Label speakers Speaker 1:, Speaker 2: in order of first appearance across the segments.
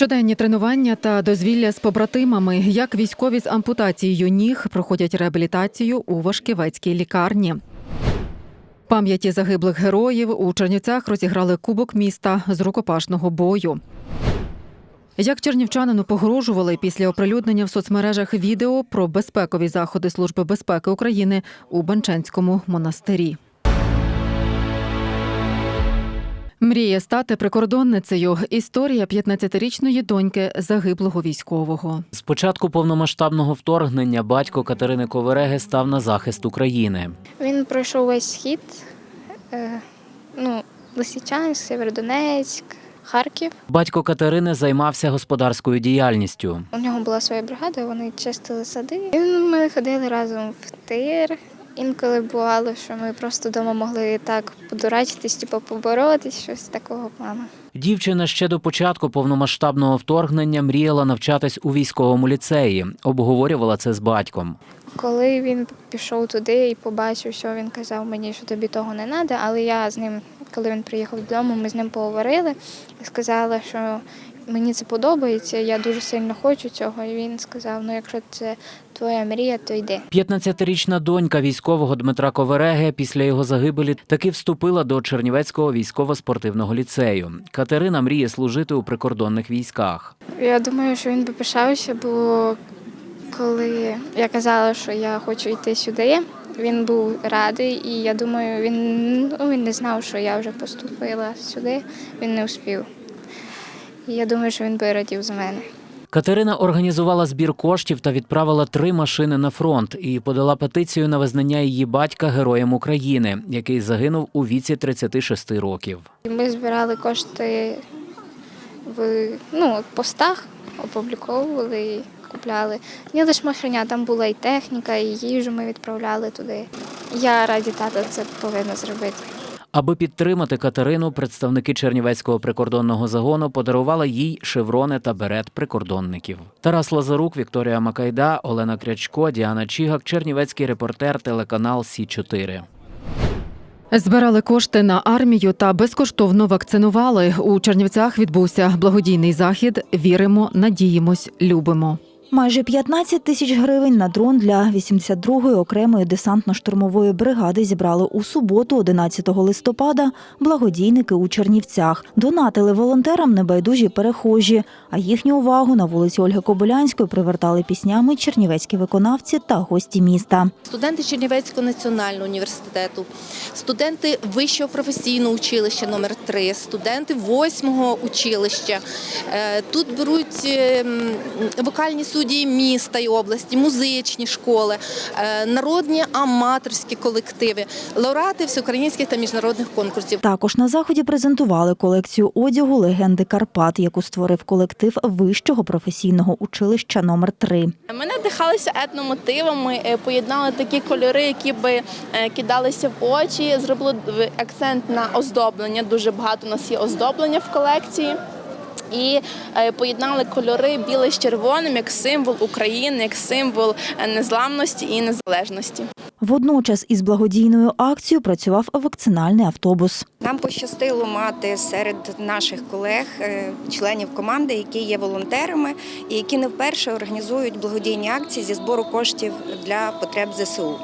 Speaker 1: Щоденні тренування та дозвілля з побратимами, як військові з ампутацією ніг проходять реабілітацію у Вашківецькій лікарні. Пам'яті загиблих героїв у Чернівцях розіграли Кубок міста з рукопашного бою. Як чернівчанину погрожували після оприлюднення в соцмережах відео про безпекові заходи Служби безпеки України у Банченському монастирі. Мріє стати прикордонницею. Історія 15-річної доньки загиблого військового.
Speaker 2: З початку повномасштабного вторгнення батько Катерини Ковереги став на захист України.
Speaker 3: Він пройшов весь схід, е, ну, Лисичанськ, Сєвєродонецьк, Харків.
Speaker 2: Батько Катерини займався господарською діяльністю.
Speaker 3: У нього була своя бригада, вони чистили сади. І ми ходили разом в тир. Інколи бувало, що ми просто вдома могли так подурачитись, типу поборотись, щось такого плану.
Speaker 2: Дівчина ще до початку повномасштабного вторгнення мріяла навчатись у військовому ліцеї. Обговорювала це з батьком.
Speaker 3: Коли він пішов туди і побачив, що він казав мені, що тобі того не треба, але я з ним, коли він приїхав додому, ми з ним поговорили і сказала, що мені це подобається, я дуже сильно хочу цього. І він сказав: ну якщо це твоя мрія, то йди.
Speaker 2: 15-річна донька військового Дмитра Ковереги після його загибелі таки вступила до Чернівецького військово-спортивного ліцею. Катерина мріє служити у прикордонних військах.
Speaker 3: Я думаю, що він би пишався, бо коли я казала, що я хочу йти сюди, він був радий, і я думаю, він, ну, він не знав, що я вже поступила сюди, він не успів. Я думаю, що він би радів за мене.
Speaker 2: Катерина організувала збір коштів та відправила три машини на фронт і подала петицію на визнання її батька героєм України, який загинув у віці 36 років.
Speaker 3: Ми збирали кошти в ну, постах, опубліковували і купляли. Не лише машиня, там була і техніка, і їжу ми відправляли туди. Я раді тата це повинна зробити.
Speaker 2: Аби підтримати Катерину, представники Чернівецького прикордонного загону подарували їй шеврони та берет прикордонників. Тарас Лазарук, Вікторія Макайда, Олена Крячко, Діана Чігак, Чернівецький репортер, телеканал Сі 4
Speaker 1: Збирали кошти на армію та безкоштовно вакцинували. У Чернівцях відбувся благодійний захід. Віримо, надіємось, любимо.
Speaker 4: Майже 15 тисяч гривень на дрон для 82-ї окремої десантно-штурмової бригади зібрали у суботу, 11 листопада, благодійники у Чернівцях. Донатили волонтерам небайдужі перехожі, а їхню увагу на вулиці Ольги Кобилянської привертали піснями чернівецькі виконавці та гості міста.
Speaker 5: студенти Чернівецького національного університету, студенти Вищого професійного училища номер 3 студенти 8-го училища. Е, Тут беруть е, м, судді міста і області, музичні школи, е, народні аматорські колективи, лауреати всеукраїнських та міжнародних конкурсів.
Speaker 4: Також на заході презентували колекцію одягу легенди Карпат, яку створив колектив Вищого професійного училища номер 3
Speaker 6: Ми надихалися етномотивами, е, поєднали такі кольори, які би е, кидалися в очі. Зробили акцент на оздоблення. Дуже багато у нас є оздоблення в колекції. І е, поєднали кольори біле з червоним як символ України, як символ е, незламності і незалежності.
Speaker 4: Водночас із благодійною акцією працював вакцинальний автобус.
Speaker 7: Нам пощастило мати серед наших колег, е, членів команди, які є волонтерами і які не вперше організують благодійні акції зі збору коштів для потреб ЗСУ.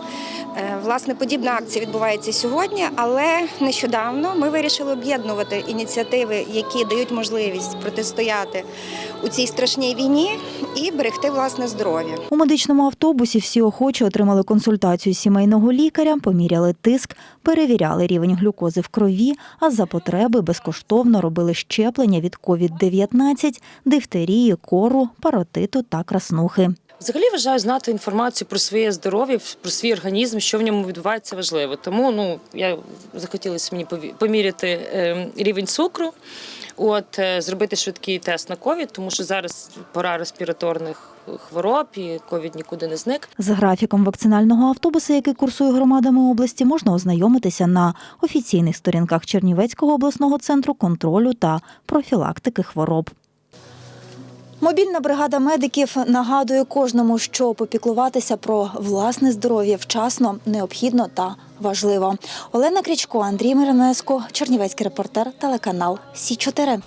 Speaker 7: Е, Власне, подібна акція відбувається сьогодні, але нещодавно ми вирішили об'єднувати ініціативи, які дають можливість протистояти у цій страшній війні і берегти власне здоров'я.
Speaker 4: У медичному автобусі всі охочі отримали консультацію сімейного лікаря, поміряли тиск, перевіряли рівень глюкози в крові, а за потреби безкоштовно робили щеплення від COVID-19, дифтерії, кору, паротиту та краснухи.
Speaker 8: Взагалі вважаю знати інформацію про своє здоров'я, про свій організм, що в ньому відбувається важливо. Тому ну я захотілося мені поміряти е, рівень цукру, от е, зробити швидкий тест на ковід, тому що зараз пора респіраторних хвороб і ковід нікуди не зник.
Speaker 4: З графіком вакцинального автобуса, який курсує громадами області, можна ознайомитися на офіційних сторінках Чернівецького обласного центру контролю та профілактики хвороб. Мобільна бригада медиків нагадує кожному, що попіклуватися про власне здоров'я вчасно, необхідно та важливо. Олена Крічко, Андрій Миронеско, Чернівецький репортер, телеканал Сі 4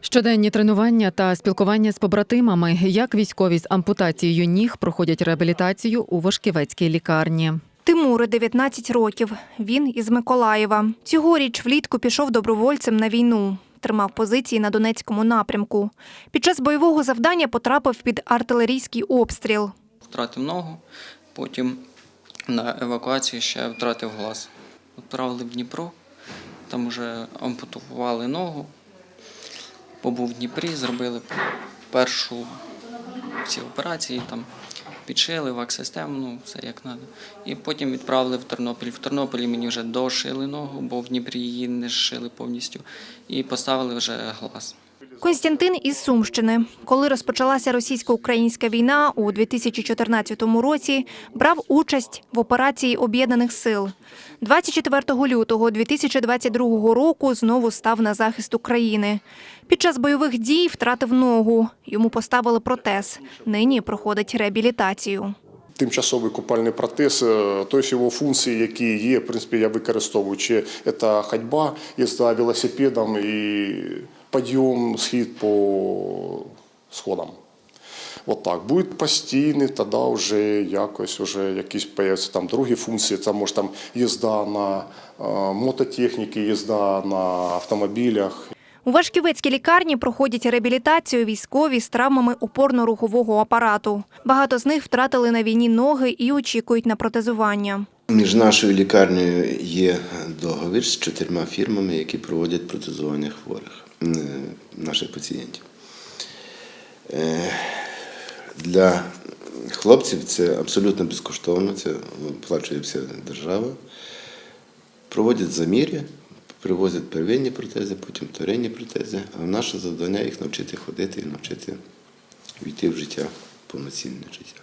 Speaker 1: Щоденні тренування та спілкування з побратимами, як військові з ампутацією ніг проходять реабілітацію у Вашківецькій лікарні.
Speaker 9: Тимуру 19 років. Він із Миколаєва. Цьогоріч влітку пішов добровольцем на війну. Тримав позиції на Донецькому напрямку. Під час бойового завдання потрапив під артилерійський обстріл.
Speaker 10: втратив ногу, потім на евакуації ще втратив глаз. Відправили в Дніпро, там вже ампутували ногу, побув в Дніпрі, зробили першу всі операції, там підшили вак-систему, ну все як треба. І потім відправили в Тернопіль. В Тернополі мені вже дошили ногу, бо в Дніпрі її не зшили повністю, і поставили вже глаз.
Speaker 9: Константин із Сумщини. Коли розпочалася російсько-українська війна у 2014 році, брав участь в операції Об'єднаних сил. 24 лютого 2022 року знову став на захист України. Під час бойових дій втратив ногу. Йому поставили протез. Нині проходить реабілітацію.
Speaker 11: Тимчасовий купальний протез, е, тобто його функції, які є, в принципі, я використовую. Чи це ходьба, їзда велосипедом і підйом, схід по сходам. От так. Буде постійний, тоді вже якось вже якісь появляться там другі функції. Це може там їзда на е, мототехніки, їзда на автомобілях,
Speaker 9: У Вашківецькій лікарні проходять реабілітацію військові з травмами опорно-рухового апарату. Багато з них втратили на війні ноги і очікують на протезування.
Speaker 12: Між нашою лікарнею є договір з чотирма фірмами, які проводять протезування хворих наших пацієнтів. Е, Для хлопців це абсолютно безкоштовно, це оплачує вся держава. Проводять заміри, привозять первинні протези, потім вторинні протези. А наше завдання їх навчити ходити і навчити війти в життя, повноцінне життя.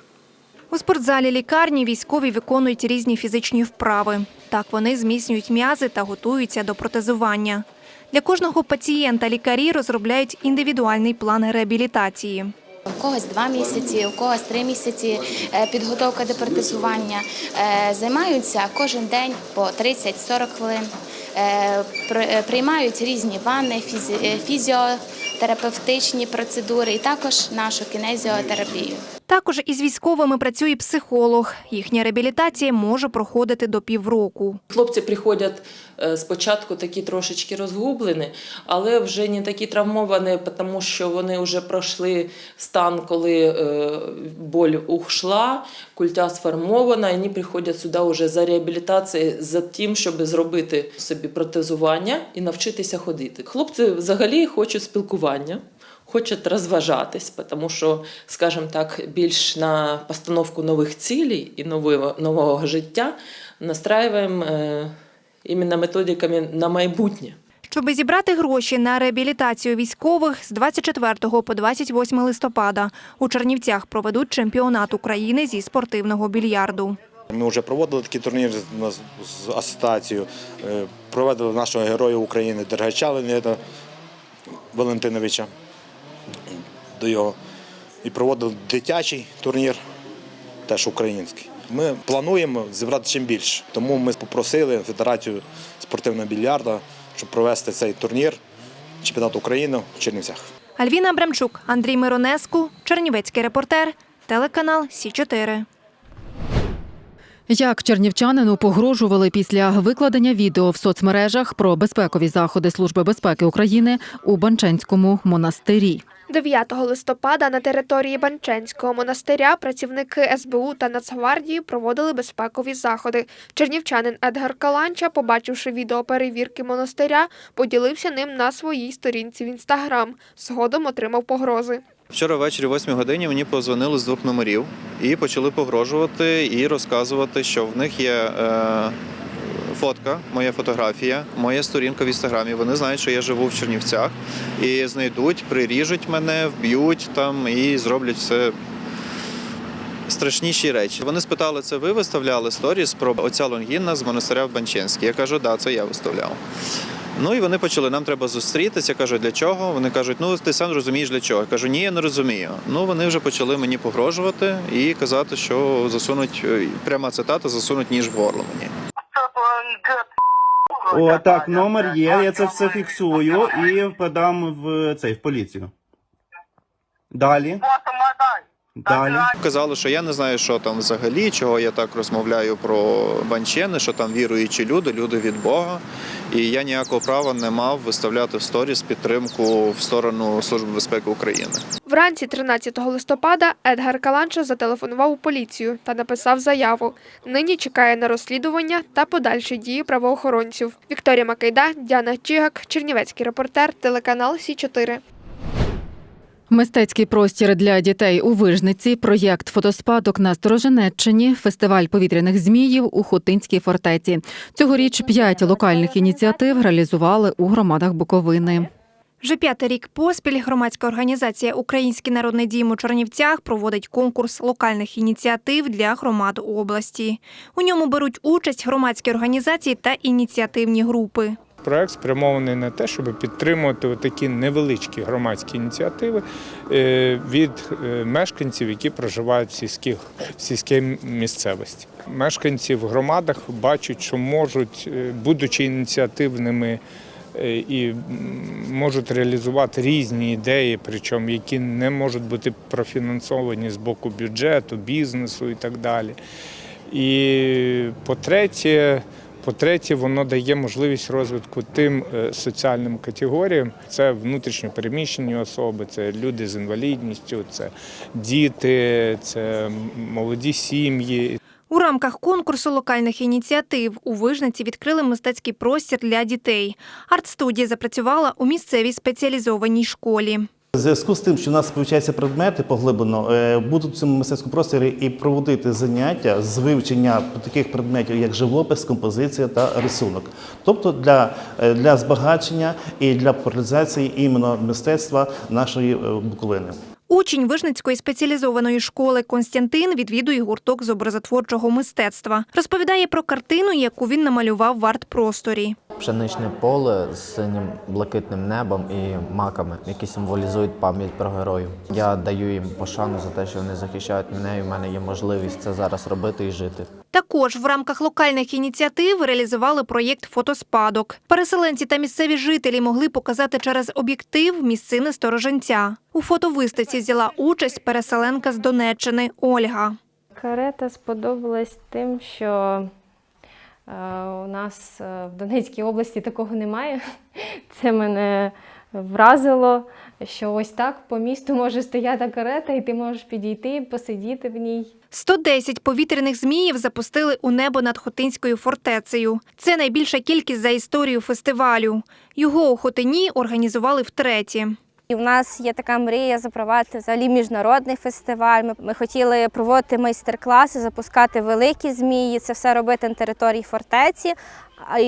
Speaker 9: У спортзалі лікарні військові виконують різні фізичні вправи. Так вони зміцнюють м'язи та готуються до протезування. Для кожного пацієнта лікарі розробляють індивідуальний план реабілітації.
Speaker 13: У когось два місяці, у когось три місяці е, підготовка до протезування. Е, Займаються кожен день по 30-40 хвилин. Е, при- Приймають різні ванни, фізі- фізіотерапевтичні процедури і також нашу кінезіотерапію.
Speaker 9: Також із військовими працює психолог. Їхня реабілітація може проходити до півроку.
Speaker 14: Хлопці приходять е, спочатку такі трошечки розгублені, але вже не такі травмовані, тому що вони вже пройшли стан, коли е, боль ушла, культя сформована, і вони приходять сюди вже за реабілітацією, за тим, щоб зробити собі протезування і навчитися ходити. Хлопці взагалі хочуть спілкування. Хочуть розважатись, тому що, скажімо так, більш на постановку нових цілей і нового, нового життя настраюємо е, іменно методиками на майбутнє.
Speaker 9: Щоби зібрати гроші на реабілітацію військових з 24 по 28 листопада у Чернівцях проведуть чемпіонат України зі спортивного більярду.
Speaker 15: Ми вже проводили такі турніри з- асоціацією. Е, Проводили нашого героя України Дергача Леоніда Валентиновича до його. І проводили дитячий турнір, теж український. Ми плануємо зібрати чим більше. Тому ми попросили Федерацію спортивного більярда, щоб провести цей турнір чемпіонат України в Чернівцях.
Speaker 9: Альвіна Абрамчук, Андрій Миронеску, Чернівецький репортер, телеканал Сі 4
Speaker 1: Як чернівчанину погрожували після викладення відео в соцмережах про безпекові заходи Служби безпеки України у Банченському монастирі.
Speaker 16: 9 листопада на території Банченського монастиря працівники СБУ та Нацгвардії проводили безпекові заходи. Чернівчанин Едгар Каланча, побачивши відео перевірки монастиря, поділився ним на своїй сторінці в інстаграм. Згодом отримав погрози.
Speaker 17: Вчора ввечері, о 8 годині, мені позвонили з двох номерів і почали погрожувати і розказувати, що в них є е, фотка, моя фотографія, моя сторінка в інстаграмі. Вони знають, що я живу в Чернівцях, і знайдуть, приріжуть мене, вб'ють там і зроблять все. Страшніші речі. Вони спитали, це ви виставляли сторіс про отця Лонгіна з монастиря в Банчинській. Я кажу, да, це я виставляв. Ну і вони почали, нам треба зустрітися. Я кажу, для чого? Вони кажуть, ну ти сам розумієш для чого. Я кажу, ні, я не розумію. Ну вони вже почали мені погрожувати і казати, що засунуть, е, пряма цитата, засунуть ніж в горло мені.
Speaker 12: О, так, номер є, я це все фіксую і подам в цей в поліцію. Далі. Далі.
Speaker 17: Казали, що я не знаю, що там взагалі, чого я так розмовляю про банчени, що там віруючі люди, люди від Бога. І я ніякого права не мав виставляти в сторіс підтримку в сторону Служби безпеки України.
Speaker 18: Вранці 13 листопада Едгар Каланча зателефонував у поліцію та написав заяву. Нині чекає на розслідування та подальші дії правоохоронців. Вікторія Макайда, Діана Чігак, Чернівецький репортер, телеканал Сі 4
Speaker 1: Мистецький простір для дітей у Вижниці, проєкт фотоспадок на Стороженеччині, фестиваль повітряних зміїв у Хотинській фортеці. Цьогоріч п'ять локальних ініціатив реалізували у громадах Буковини.
Speaker 9: Вже п'ятий рік поспіль громадська організація Український народний дім у Чернівцях проводить конкурс локальних ініціатив для громад області. У ньому беруть участь громадські організації та ініціативні групи.
Speaker 19: Проект спрямований на те, щоб підтримувати такі невеличкі громадські ініціативи е, від е, мешканців, які проживають в сільських в сільській місцевості. Мешканці в громадах бачать, що можуть, е, будучи ініціативними і можуть реалізувати різні ідеї, причому які не можуть бути профінансовані з боку бюджету, бізнесу і так далі. І по-третє, по-третє, воно дає можливість розвитку тим е, соціальним категоріям. Це внутрішньо переміщені особи, це люди з інвалідністю, це діти, це молоді сім'ї.
Speaker 9: У рамках конкурсу локальних ініціатив у Вижниці відкрили мистецький простір для дітей. Арт-студія запрацювала у місцевій спеціалізованій школі.
Speaker 12: В зв'язку з тим, що у нас вивчаються предмети поглиблено, е, будуть в цьому мистецькому просторі і проводити заняття з вивчення таких предметів, як живопис, композиція та рисунок. Тобто для, е, для збагачення і для популяризації іменно мистецтва нашої е, Буковини.
Speaker 9: Учень Вижницької спеціалізованої школи Константин відвідує гурток з образотворчого мистецтва. Розповідає про картину, яку він намалював в арт-просторі.
Speaker 7: Пшеничне поле з синім блакитним небом і маками, які символізують пам'ять про героїв. Я даю їм пошану за те, що вони захищають мене, і в мене є можливість це зараз робити і жити.
Speaker 9: Також в рамках локальних ініціатив реалізували проєкт Фотоспадок. Переселенці та місцеві жителі могли показати через об'єктив місцини стороженця. У фотовиставці взяла участь переселенка з Донеччини Ольга.
Speaker 20: Карета сподобалась тим, що у нас е, в Донецькій області такого немає. Це мене вразило, що ось так по місту може стояти карета, і ти можеш підійти, посидіти в ній.
Speaker 9: 110 повітряних зміїв запустили у небо над Хотинською фортецею. Це найбільша кількість за історію фестивалю. Його у Хотині організували втретє.
Speaker 8: І в нас є така мрія запровадити взагалі міжнародний фестиваль. Ми, ми хотіли проводити майстер-класи, запускати великі змії, це все робити на території фортеці.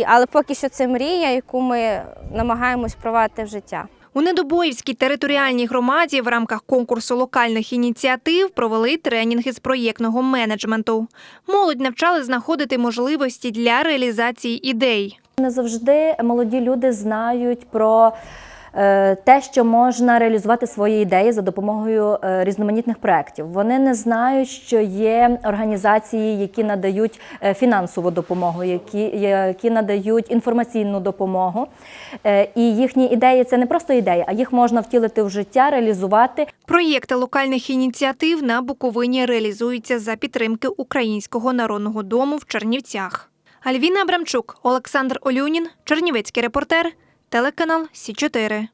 Speaker 8: Але поки що це мрія, яку ми намагаємось провадити в життя.
Speaker 9: У Недобоївській територіальній громаді в рамках конкурсу локальних ініціатив провели тренінги з проєктного менеджменту. Молодь навчали знаходити можливості для реалізації ідей.
Speaker 2: Не завжди молоді люди знають про те, що можна реалізувати свої ідеї за допомогою е, різноманітних проєктів. Вони не знають, що є організації, які надають е, фінансову допомогу, які, які надають інформаційну допомогу. Е, І їхні ідеї це не просто ідеї, а їх можна втілити в життя, реалізувати.
Speaker 9: Проєкти локальних ініціатив на Буковині реалізуються за підтримки Українського народного дому в Чернівцях. Альвіна Абрамчук, Олександр Олюнін, Чернівецький репортер, телеканал Сі 4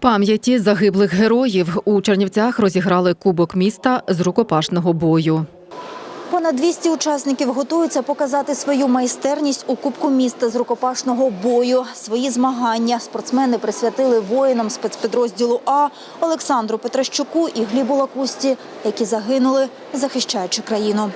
Speaker 1: Пам'яті загиблих героїв у Чернівцях розіграли кубок міста з рукопашного бою.
Speaker 4: Понад 200 учасників готуються показати свою майстерність у Кубку міста з рукопашного бою. Свої змагання спортсмени присвятили воїнам спецпідрозділу А Олександру Петращуку і Глібу Лакусті, які загинули, захищаючи країну.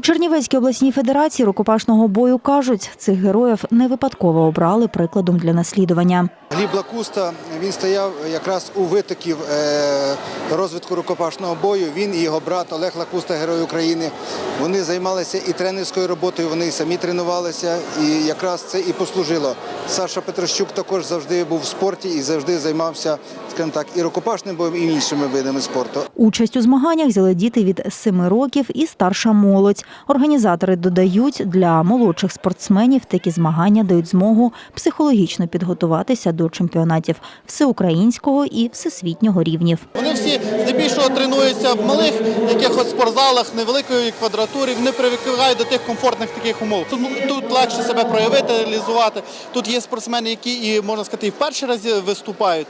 Speaker 4: У Чернівецькій обласній федерації рукопашного бою кажуть, цих героїв не випадково обрали прикладом для наслідування.
Speaker 21: Гліб Лакуста він стояв якраз у витоків е, розвитку рукопашного бою. Він і його брат Олег Лакуста, герой України. Вони займалися і тренерською роботою, вони і самі тренувалися, і якраз це і послужило. Саша Петрощук також завжди був в спорті і завжди займався, скажімо так, і рукопашним боєм, і іншими видами спорту.
Speaker 4: Участь у змаганнях взяли діти від 7 років і старша молодь. Організатори додають, для молодших спортсменів такі змагання дають змогу психологічно підготуватися до чемпіонатів всеукраїнського і всесвітнього рівнів.
Speaker 22: Вони всі здебільшого тренуються в малих якихось спортзалах, невеликої квадратури, не привикають до тих комфортних таких умов. Тут, тут легше себе проявити, реалізувати. Тут є спортсмени, які і можна сказати, і в перший раз виступають.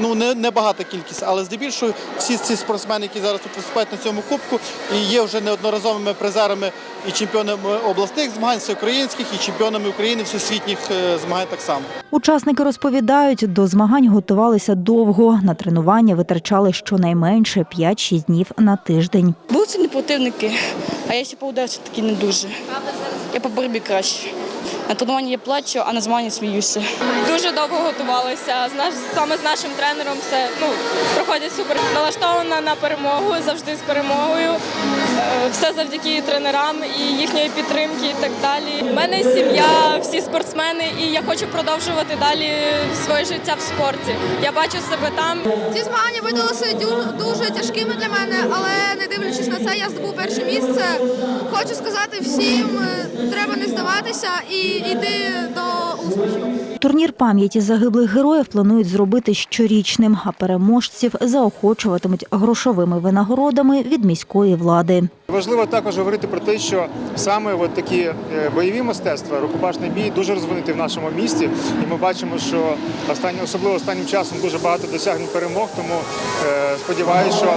Speaker 22: Ну не, не багата кількість, але здебільшого всі ці спортсмени, які зараз тут виступають на цьому кубку, і є вже неодноразовими призерами і чемпіонами обласних змагань, всеукраїнських, і чемпіонами України всесвітніх е, змагань так само.
Speaker 4: Учасники розповідають, до змагань готувалися довго. На тренування витрачали щонайменше 5-6 днів на тиждень.
Speaker 23: Були сильні противники, а я ще по таки не дуже. Я по боротьбі краще. На тренуванні я плачу, а на змаганні сміюся.
Speaker 24: Дуже довго наш саме з нашим тренером все ну проходять супер. Налаштована на перемогу, завжди з перемогою. Е, Все завдяки тренерам і їхньої підтримки, і так далі. У мене сім'я, всі спортсмени, і я хочу продовжувати далі своє життя в спорті. Я бачу себе там.
Speaker 5: Ці змагання видалися дуже тяжкими для мене, але не дивлячись на це, я здобув перше місце. Хочу сказати всім, е, треба не здаватися і йти до успіхів.
Speaker 4: Турнір пам'яті загиблих героїв планують зробити щорічним, а переможців заохочуватимуть грошовими винагородами від міської влади.
Speaker 25: Важливо також говорити про те, що саме от такі е, бойові мистецтва, рукопашний бій дуже розвинуті в нашому місті, і ми бачимо, що останні, особливо останнім часом дуже багато досягнень перемог. Тому е, сподіваюся, що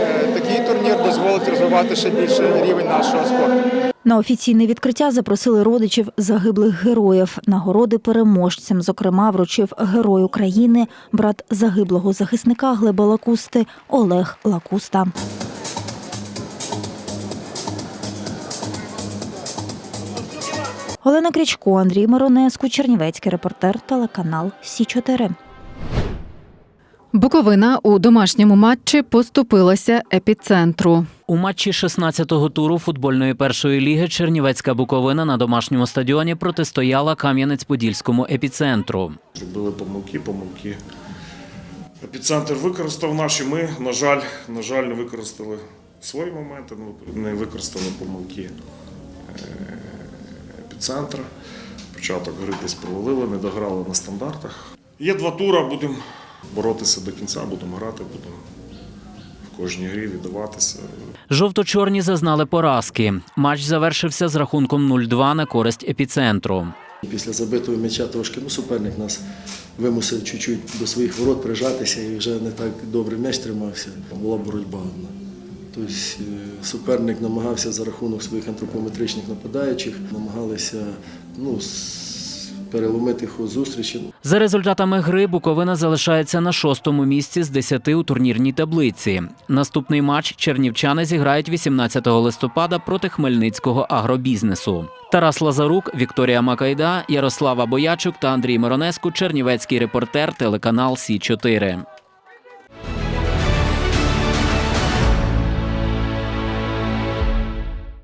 Speaker 25: е, такий турнір дозволить розвивати ще більше рівень нашого спорту.
Speaker 4: На офіційне відкриття запросили родичів загиблих героїв. Нагороди переможцям, зокрема, вручив герой України, брат загиблого захисника Глеба Лакусти Олег Лакуста. Олена Крічко, Андрій Миронеску, Чернівецький репортер, телеканал Сі 4
Speaker 1: Буковина у домашньому матчі поступилася епіцентру.
Speaker 2: У матчі 16-го туру футбольної першої ліги Чернівецька Буковина на домашньому стадіоні протистояла Кам'янець-Подільському епіцентру.
Speaker 26: Зробили помилки, помилки. Епіцентр використав наші. Ми, на жаль, на жаль, не використали свої моменти, ну, не використали помилки е, епіцентра. Початок гри десь провалили, не дограли на стандартах. Є два тури, будемо боротися до кінця, будемо грати, будемо в кожній грі віддаватися.
Speaker 2: Жовто-чорні зазнали поразки. Матч завершився з рахунком 0-2 на користь епіцентру.
Speaker 27: Після забитого м'яча трошки ну, суперник нас вимусив чуть-чуть до своїх ворот прижатися і вже не так добре м'яч тримався. Була боротьба. Тобто е, суперник намагався за рахунок своїх антропометричних нападаючих, намагалися ну, переломити ход зустрічі.
Speaker 2: За результатами гри Буковина залишається на шостому місці з 10 у турнірній таблиці. Наступний матч чернівчани зіграють 18 листопада проти Хмельницького агробізнесу. Тарас Лазарук, Вікторія Макайда, Ярослава Боячук та Андрій Миронеску. Чернівецький репортер, телеканал Сі 4